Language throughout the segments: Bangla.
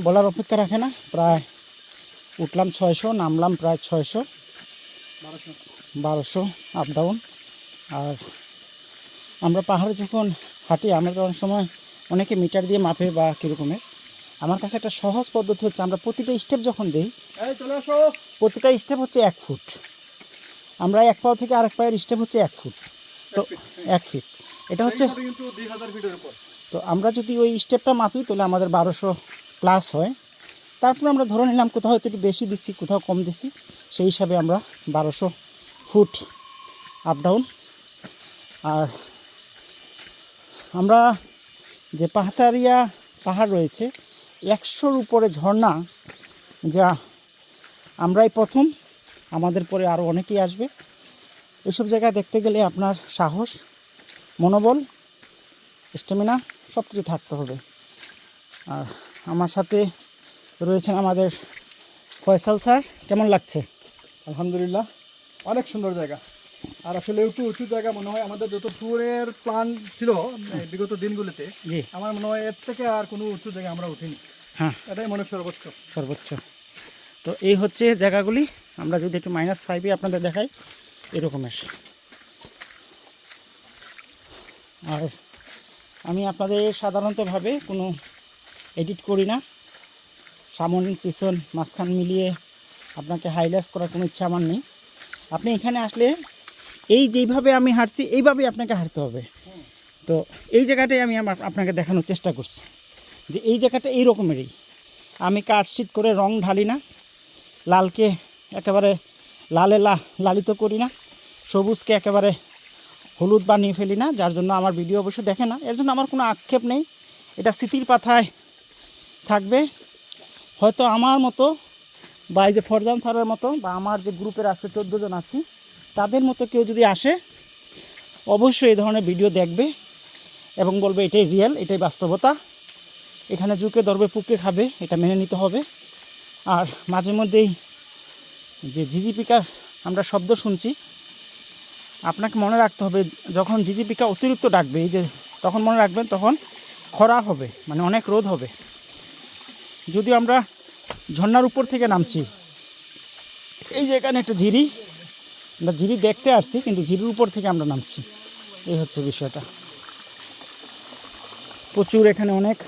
বলার অপেক্ষা রাখে না প্রায় উঠলাম ছয়শো নামলাম প্রায় ছয়শো বারোশো বারোশো আপ ডাউন আর আমরা পাহাড়ে যখন হাঁটি আমরা তো অনেক সময় অনেকে মিটার দিয়ে মাপে বা কীরকমের আমার কাছে একটা সহজ পদ্ধতি হচ্ছে আমরা প্রতিটা স্টেপ যখন দিই প্রতিটা স্টেপ হচ্ছে এক ফুট আমরা এক পাও থেকে আরেক পায়ের স্টেপ হচ্ছে এক ফুট তো এক ফিট এটা হচ্ছে তো আমরা যদি ওই স্টেপটা মাপি তাহলে আমাদের বারোশো প্লাস হয়। তারপর আমরা ধরে নিলাম কোথাও হয়তো একটু বেশি দিচ্ছি, কোথাও কম দিচ্ছি, সেই হিসাবে আমরা বারোশো ফুট আপ ডাউন আর আমরা যে পাহাতারিয়া পাহাড় রয়েছে, একশোর উপরে ঝর্ণা, যা আমরাই প্রথম, আমাদের পরে আরও অনেকেই আসবে। এইসব জায়গায় দেখতে গেলে আপনার সাহস, মনোবল স্টেমিনা সব কিছু থাকতে হবে। আর আমার সাথে রয়েছেন আমাদের ফয়সাল স্যার। কেমন লাগছে? আলহামদুলিল্লাহ অনেক সুন্দর জায়গা। আর আসলে একটু উঁচু জায়গা মনে হয় আমাদের যত ট্যুরের প্ল্যান ছিল বিগত দিনগুলিতে জি। আমার মনে হয় এর থেকে আর কোনো উঁচু জায়গা আমরা উঠিনি। হ্যাঁ। এটাই মনে হয় সর্বোচ্চ। সর্বোচ্চ। তো এই হচ্ছে জায়গাগুলি। আমরা যদি একটু মাইনাস ফাইভে আপনাদের দেখাই এরকমের। আর আমি আপনাদের সাধারণতভাবে কোনো এডিট করি না। সামন পিছন মাঝখান মিলিয়ে আপনাকে হাইলাইট করার কোনো ইচ্ছা আমার নেই। আপনি এখানে আসলে এই যেইভাবে আমি হাঁটছি, এইভাবেই আপনাকে হাঁটতে হবে। তো এই জায়গাটাই আমি আমার আপনাকে দেখানোর চেষ্টা করছি। যে এই জায়গাটা এই রকমেরই আমি কাটশিট করে রং ঢালি না। লালকে একেবারে লালে লালিত করি না। সবুজকে একেবারে হলুদ বানিয়ে ফেলি না। যার জন্য আমার ভিডিও অবশ্য দেখে না। এর জন্য আমার কোনো আক্ষেপ নেই। এটা স্মৃতির পাথায় থাকবে। হয়তো আমার মতো বা এই যে ফরজান স্যারের মতো বা আমার যে গ্রুপের আছে চোদ্দ জন আছি, তাদের মতো কেউ যদি আসে, অবশ্যই এই ধরনের ভিডিও দেখবে এবং বলবে এটাই রিয়েল এটাই বাস্তবতা। এখানে জুকে ধরবে, পুকে খাবে, এটা মেনে নিতে হবে। আর মাঝে মধ্যেই যে জিজিপিকার আমরা শব্দ শুনছি, আপনাকে মনে রাখতে হবে, যখন জিজিপিকা অতিরিক্ত ডাকবে, এই যে তখন মনে রাখবেন, তখন খরা হবে মানে অনেক রোদ হবে। যদিও আমরা ঝর্নার উপর থেকে নামছি। এই যে এখানে একটা ঝিরি। আমরা ঝিরি দেখতে আসছি, কিন্তু ঝিরির উপর থেকে আমরা নামছি। এই হচ্ছে বিষয়টা। প্রচুর এখানে অনেক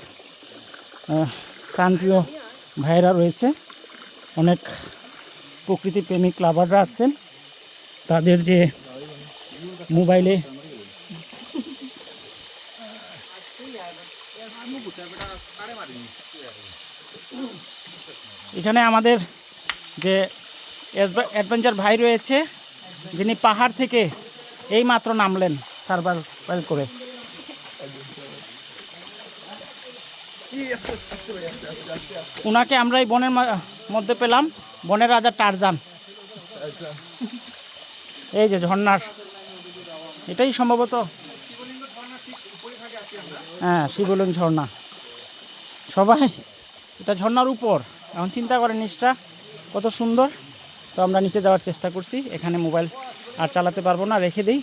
প্রাণপ্রিয় ভাইয়েরা রয়েছে। অনেক প্রকৃতি প্রেমিক লাভাররা আছেন। তাদের যে মোবাইলে এখানে আমাদের যে অ্যাডভেঞ্চার ভাই রয়েছে, যিনি পাহাড় থেকে এই মাত্র নামলেন সার্ভাইভ করে। ওনাকে আমরা এই বনের মধ্যে পেলাম, বনের রাজা টারজান। এই যে ঝর্ণার। এটাই সম্ভবত। হ্যাঁ শিবলিঙ্গ ঝর্ণা। সবাই এটা ঝর্নার উপর। এখন চিন্তা করেন নিচটা কত সুন্দর। তো আমরা নিচে যাওয়ার চেষ্টা করছি। এখানে মোবাইল আর চালাতে পারব না, রেখে দিই।